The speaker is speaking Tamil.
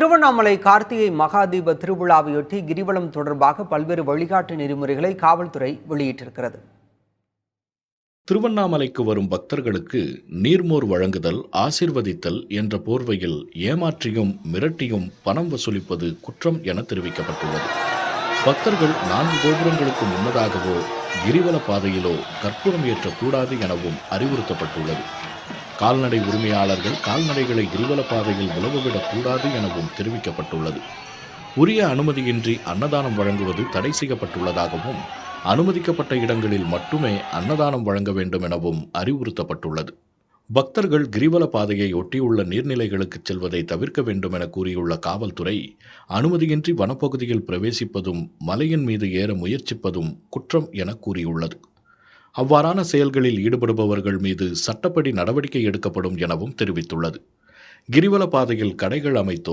திருவண்ணாமலை கார்த்திகை மகாதீப திருவிழாவையொட்டி கிரிவலம் தொடர்பாக பல்வேறு வழிகாட்டு நெறிமுறைகளை காவல்துறை வெளியிட்டிருக்கிறது. திருவண்ணாமலைக்கு வரும் பக்தர்களுக்கு நீர்மோர் வழங்குதல் ஆசிர்வதித்தல் என்ற போர்வையில் ஏமாற்றியும் மிரட்டியும் பணம் வசூலிப்பது குற்றம் என தெரிவிக்கப்பட்டுள்ளது. பக்தர்கள் நான்கு கோபுரங்களுக்கு முன்னதாகவோ கிரிவல பாதையிலோ கற்பூரம் ஏற்றக்கூடாது எனவும் அறிவுறுத்தப்பட்டுள்ளது. கால்நடை உரிமையாளர்கள் கால்நடைகளை கிரிவல பாதையில் உலவவிடக் கூடாது எனவும் தெரிவிக்கப்பட்டுள்ளது. உரிய அனுமதியின்றி அன்னதானம் வழங்குவது தடை செய்யப்பட்டுள்ளதாகவும் அனுமதிக்கப்பட்ட இடங்களில் மட்டுமே அன்னதானம் வழங்க வேண்டும் எனவும் அறிவுறுத்தப்பட்டுள்ளது. பக்தர்கள் கிரிவல பாதையை ஒட்டியுள்ள நீர்நிலைகளுக்கு செல்வதை தவிர்க்க வேண்டும் என கூறியுள்ள காவல்துறை அனுமதியின்றி வனப்பகுதியில் பிரவேசிப்பதும் மலையின் மீது ஏற முயற்சிப்பதும் குற்றம் என கூறியுள்ளது. அவ்வாறான செயல்களில் ஈடுபடுபவர்கள் மீது சட்டப்படி நடவடிக்கை எடுக்கப்படும் எனவும் தெரிவித்துள்ளது. கிரிவல பாதையில் கடைகள் அமைத்தோ